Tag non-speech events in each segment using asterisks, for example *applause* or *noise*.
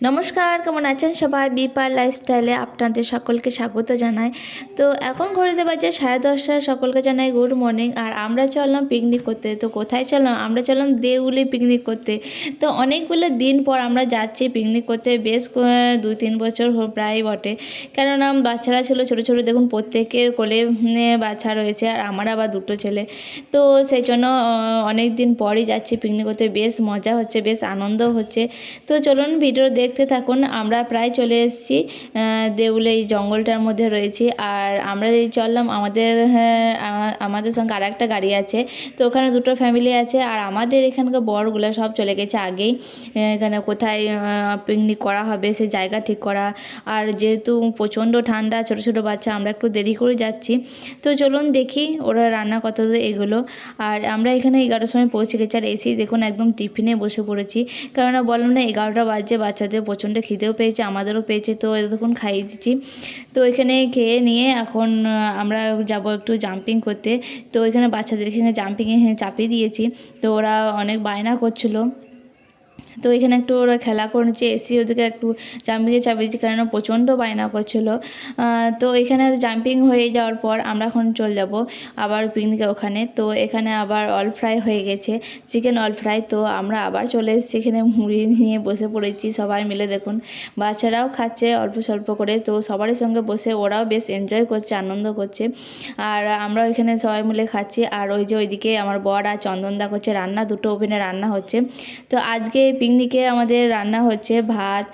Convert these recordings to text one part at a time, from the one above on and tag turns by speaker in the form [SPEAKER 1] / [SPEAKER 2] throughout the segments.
[SPEAKER 1] নমস্কার, কেমন আছেন সবাই? বিপা লাইফস্টাইলে আপনাদের সকলকে স্বাগত জানাই। তো এখন ঘড়িতে বাজে সাড়ে দশটা, সকলকে জানাই গুড মর্নিং আর আমরা চললাম পিকনিক করতে। তো কোথায় চললাম? আমরা চললাম দেউলি পিকনিক করতে। তো অনেকগুলো দিন পর আমরা যাচ্ছি পিকনিক করতে। বেশ দুই তিন বছর প্রায় বটে। কেননা বাচ্চারা ছিল, ছোটো ছোটো, দেখুন প্রত্যেকের কোলে বাচ্চা রয়েছে। আর আমার আবার দুটো ছেলে। তো সেই জন্য অনেক দিন পরই যাচ্ছি পিকনিক করতে। বেশ মজা হচ্ছে, বেশ আনন্দ হচ্ছে। তো চলুন ভিডিও দেখতে থাকুন আমরা প্রায় চলে এসেছি দেউলে এই জঙ্গলটার মধ্যে রয়েছি আর আমরা এই চললাম আমাদের হ্যাঁ, আমাদের সঙ্গে আর একটা গাড়ি আছে তো ওখানে দুটো ফ্যামিলি আছে আর আমাদের এখানকার বরগুলো সব চলে গেছে আগেই এখানে কোথায় পিকনিক করা হবে সে জায়গা ঠিক করা আর যেহেতু প্রচণ্ড ঠান্ডা ছোটো ছোটো বাচ্চা আমরা একটু দেরি করে যাচ্ছি তো চলুন দেখি ওরা রান্না কত এগুলো আর আমরা এখানে এগারোটার সময় পৌঁছে গেছি আর এসেই দেখুন একদম টিফিনে বসে পড়েছি কেননা বললাম না এগারোটা বাজে বাচ্চাদের প্রচণ্ড খিদেও পেয়েছে, আমাদেরও পেয়েছে। তো এতক্ষণ খাইয়ে দিচ্ছি। তো এখানে খেয়ে নিয়ে এখন আমরা যাব একটু জাম্পিং করতে। তো এখানে বাচ্চাদের এখানে জাম্পিংয়ে চাপিয়ে দিয়েছি। তো ওরা অনেক বায়না করছিল। তো এখানে একটু ওরা খেলা করেছে এসি ওদেরকে একটু জাম্পিংয়ে চাপিয়েছি কারণ প্রচণ্ড বায়না করছিল। তো এখানে জাম্পিং হয়ে যাওয়ার পর আমরা এখন চলে যাব আবার পিকনিকে ওখানে। তো এখানে আবার অল ফ্রাই হয়ে গেছে, চিকেন অল ফ্রাই। তো আমরা আবার চলে এসেছি, এখানে মুড়ি নিয়ে বসে পড়েছি সবাই মিলে দেখুন। বাচ্চারাও খাচ্ছে অল্প স্বল্প করে, তো সবারই সঙ্গে বসে ওরাও বেশ এনজয় করছে, আনন্দ করছে। আর আমরা এখানে সবাই মিলে খাচ্ছি। আর ওই যে ওইদিকে আমার বর আর চন্দনদা করছে, রান্না, দুটো ওভেনে রান্না হচ্ছে। তো আজকে পিকনিকে আমাদের রান্না হচ্ছে ভাত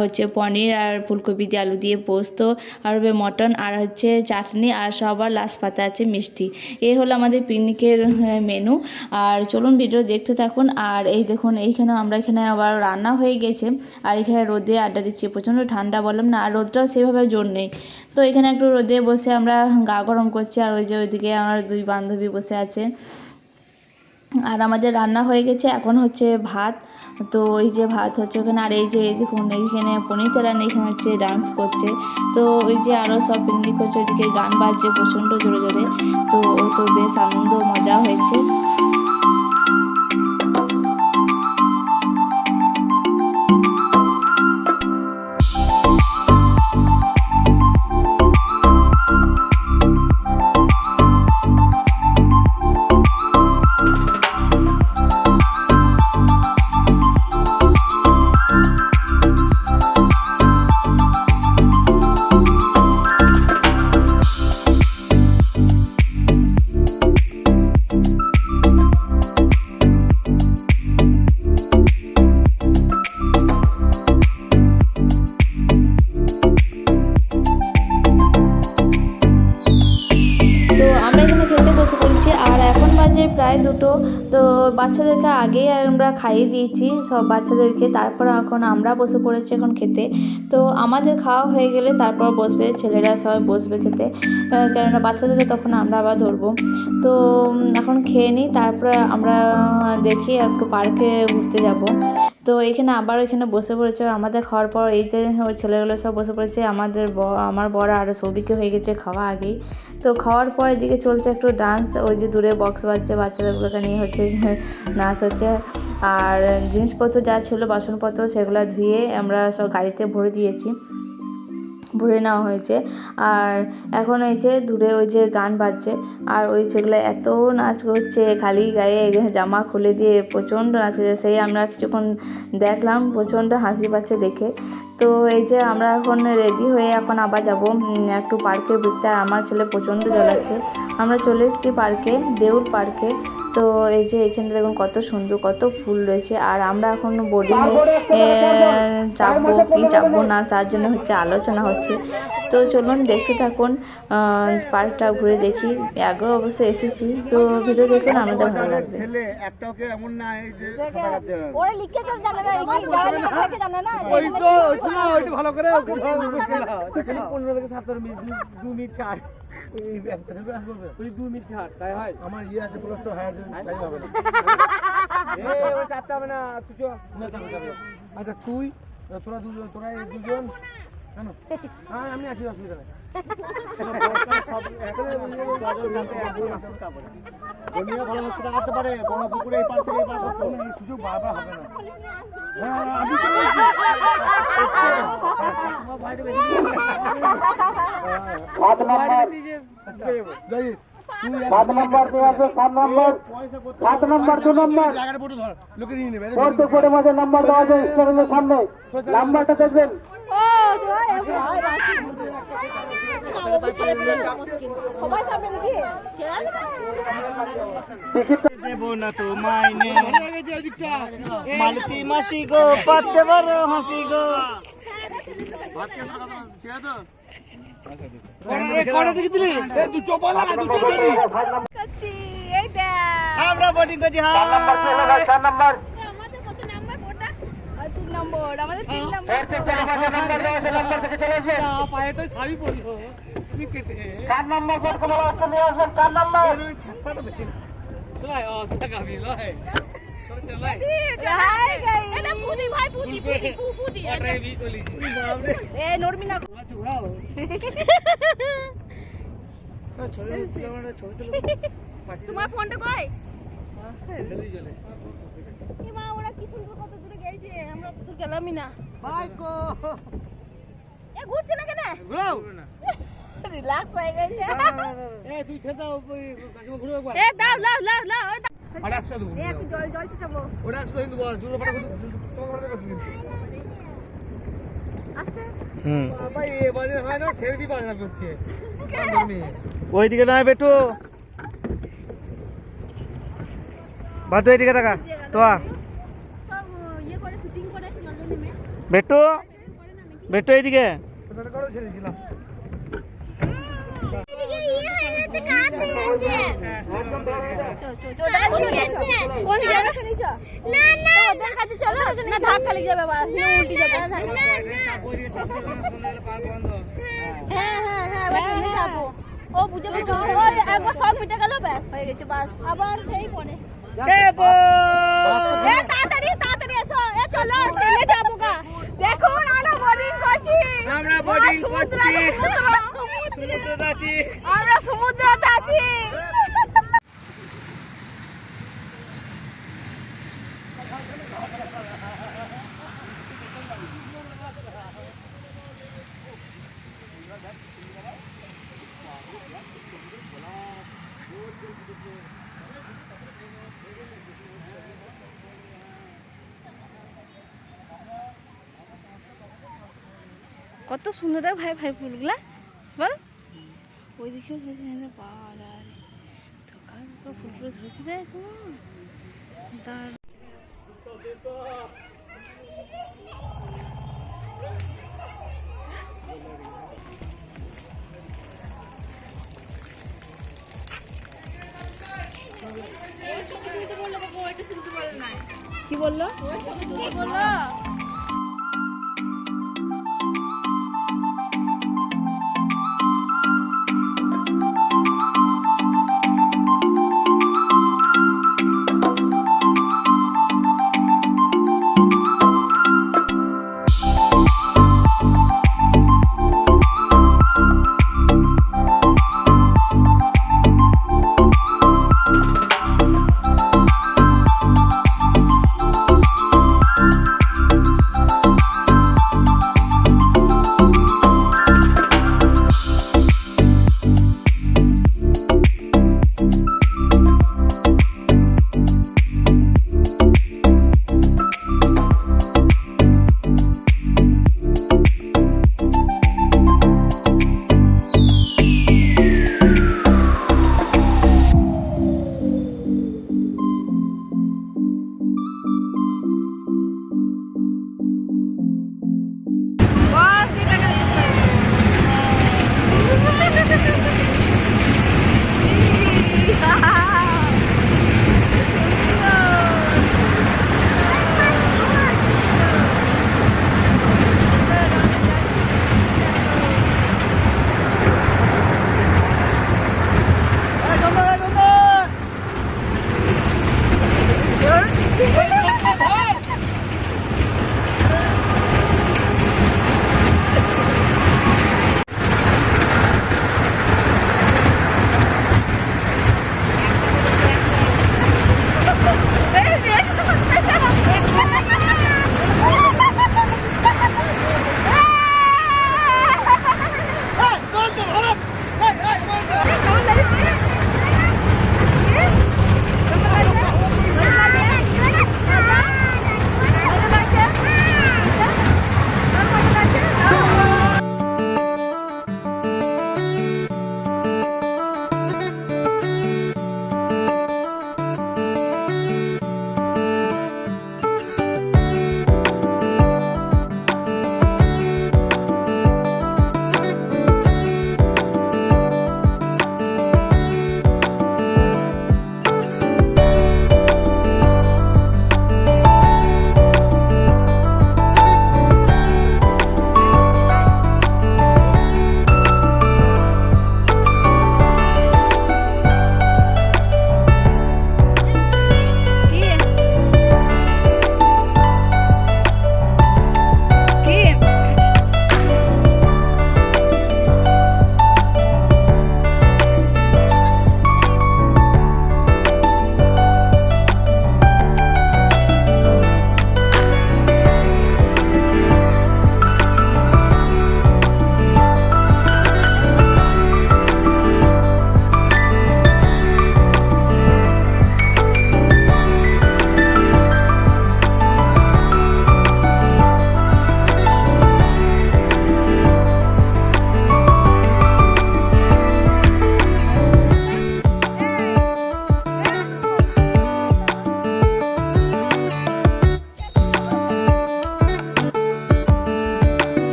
[SPEAKER 1] হচ্ছে পনির আর ফুলকপি দিয়ে আলু দিয়ে পোস্ত, আর হবে মটন, আর হচ্ছে চাটনি, আর সবার লাস্ট পাতা আছে মিষ্টি। এই হলো আমাদের পিকনিকের মেনু আর চলুন ভিডিও দেখতে থাকুন। আর এই দেখুন, এইখানে আমরা এখানে আবার রান্না হয়ে গেছে। আর এখানে রোদে আড্ডা দিচ্ছি, প্রচণ্ড ঠান্ডা বললাম না, আর রোদটাও সেভাবে জোর নেই। তো এখানে একটু রোদে বসে আমরা গা গরম করছি, আর ওই যে ওইদিকে আমার দুই বান্ধবী বসে আছে। আর আমাদের রান্না হয়ে গেছে, এখন হচ্ছে ভাত। তো এই যে ভাত হচ্ছে ওখানে, আর এই যে দেখুন, এইখানে পনিতা নেই এখানে হচ্ছে ডান্স করছে। তো ওই যে আরও সব পিকনিক করছে ওইদিকে গান বাজছে প্রচণ্ড জোরে জোরে। তো ও তো বেশ আনন্দ, মজা হয়েছে। বাজে প্রায় দুটো, তো বাচ্চাদেরকে আগেই আমরা খাইয়ে দিয়েছি, সব বাচ্চাদেরকে। তারপর এখন আমরা বসে পড়েছি এখন খেতে। তো আমাদের খাওয়া হয়ে গেলে তারপর বসবে, ছেলেরা সবাই বসবে খেতে। কেননা বাচ্চাদেরকে তখন আমরা আবার ধরবো। তো এখন খেয়ে নিই, তারপরে আমরা দেখি একটু পার্কে ঘুরতে যাব। তো এখানে আবার এখানে বসে পড়েছে। আমাদের খাওয়ার পর এই যে ওই ছেলেগুলো সব বসে পড়েছে, আমাদের আমার বড় আর সৌভিকে হয়ে গেছে খাওয়া আগেই। তো খাওয়ার পর এদিকে চলছে একটু ডান্স ওই যে দূরে বক্স বাজছে, বাচ্চাদেরগুলোকে নিয়ে হচ্ছে *laughs* নাচ হচ্ছে। আর জিনিসপত্র যা ছিল বাসনপত্র সেগুলো ধুয়ে আমরা সব গাড়িতে ভরে দিয়েছি। ভরে নেওয়া হয়েছে। আর এখন এই যে দূরে ওই যে গান বাজছে, আর ওই সেগুলো এত নাচ করছে, খালি গায়ে জামা খুলে দিয়ে প্রচণ্ড নাচ করছে। সেই আমরা কিছুক্ষণ দেখলাম, প্রচণ্ড হাসি পাচ্ছে দেখে। তো এই যে আমরা এখন রেডি হয়ে এখন আবার যাব একটু পার্কে ঘুরতে আমার ছেলে প্রচণ্ড জ্বলাচ্ছে। আমরা চলে এসেছি পার্কে দেউল পার্কে তো এই যে এখানে দেখুন কত সুন্দর, কত ফুল রয়েছে। আর আমরা এখন বোর্ডিংয়ে চাপবো কি চাপবো না, তার জন্য হচ্ছে আলোচনা হচ্ছে। তো চলুন দেখতে থাকুন পার্কটা ঘুরে দেখি। আগেও অবশ্য এসেছি তো ভিডিও দেখুন আমাদের ভালো লাগবে।
[SPEAKER 2] ছেলে একটাও কে এমন নাই যে সাঁতার কাটতে পারবে।
[SPEAKER 3] ওরা লিখতে তো জানে না এই যারা লেখা থাকে জানে না
[SPEAKER 4] ওই তো ওইটা না ওইটা ভালো করে ওকে ধর দেখেন 15 থেকে 17 মিনিট 2 মিনিট ছাড়।
[SPEAKER 2] এই একটা ছেলে আসবে বলবে,
[SPEAKER 4] ওই 2 মিনিট ছাড় তাই
[SPEAKER 2] আমার ইয়ে আছে কোলেস্ট্রল হাই আছে তাই হবে। না।
[SPEAKER 4] এই ওই চাপতে হবে না তুই চ। না চাপে চাপে। আচ্ছা তুই তোরা দুজন তোরা দুজন আমি আসি অসুবিধা নেই সুযোগ বারবার হবে না হ্যাঁ,
[SPEAKER 5] সাত নম্বর সাত নম্বর সাত নম্বর দু নম্বর মাঝে নাম্বার দেওয়া সামনে নাম্বারটা দেখবেন
[SPEAKER 2] দেবো না তো মাইনে
[SPEAKER 4] হয়ে
[SPEAKER 2] মালতি মাসি গো পাচ্ছে বড় হাসি গো
[SPEAKER 4] এই কটা টিকিট দিলি?
[SPEAKER 5] নম্বর
[SPEAKER 3] আমাদের তিন নম্বর
[SPEAKER 4] পায়ে তো শাড়ি।
[SPEAKER 5] চার নম্বর কোড নিয়ে আসবেন চার নম্বর
[SPEAKER 4] বেশি চলাই, ও, মানে
[SPEAKER 3] তোমার ফোনটা। এ মা ওরা কি সুন্দর কত আমরা তো গেলামই না।
[SPEAKER 4] বাইকো।
[SPEAKER 3] এ ঘুরছে না কেন?
[SPEAKER 4] ঘুরাও।
[SPEAKER 3] রিল্যাক্স হয়ে গেছে।
[SPEAKER 4] এই, তুই ছেড়ে দাও, ওই ঘুরে একবার।
[SPEAKER 3] এ দাও লাও লাও লাও
[SPEAKER 4] আরে একশো দেবো।
[SPEAKER 3] এ একটু জল জল ছিটাবো।
[SPEAKER 4] ওটা একশো কিন্তু বল, জুড়ে তোমার ঘরে দেখো তুমি।
[SPEAKER 3] আসছে?
[SPEAKER 4] বাবা, এ বাজে হয় না, সেলফি বাজনা করছে।
[SPEAKER 2] ওইদিকে নয় বেটু। বাদু এইদিকে দেখা তো
[SPEAKER 3] সব ইয়ে করে শুটিং করে জলে নেমে
[SPEAKER 2] বেটু বেটু এইদিকে।
[SPEAKER 3] হ্যাঁ হ্যাঁ হ্যাঁ যাব ও বুঝে গেছো একবার সব মিটে গেল ব্যাস হয়ে গেছে বাস আবার সেই তাড়াতাড়ি তাড়াতাড়ি এসো এ চলো ট্রেনে যাব গা। দেখুন আমরা করছি।
[SPEAKER 2] আমরা
[SPEAKER 3] সমুদ্রে-
[SPEAKER 2] করছি। আছি
[SPEAKER 3] আমরা সমুদ্রতে আছি কত সুন্দর দেখ ভাই ভাই ফুলগুলা। বল। ওই দিকে পাওয়া যায় দোকান ফুলগুলো ধরেছে দেখ তার কি বলল? বলল।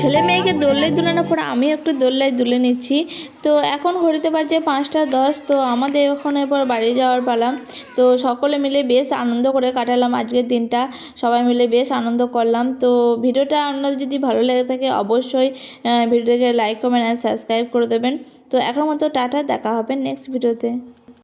[SPEAKER 1] ছেলে মেয়েকে দোল্লায় দুলানোর পর আমি একটু দোল্লায় দুলে নিচ্ছি। তো এখন ঘড়িতে বাজে পাঁচটা দশ, তো আমাদের এখন এরপর বাড়ি যাওয়ার পালা। তো সকলে মিলে বেশ আনন্দ করে কাটালাম আজকের দিনটা। সবাই মিলে বেশ আনন্দ করলাম। তো ভিডিওটা আপনাদের যদি ভালো লেগে থাকে অবশ্যই ভিডিওটাকে লাইক কমেন্ট আর সাবস্ক্রাইব করে দেবেন। তো এখন মতো টাটা, দেখা হবে নেক্সট ভিডিওতে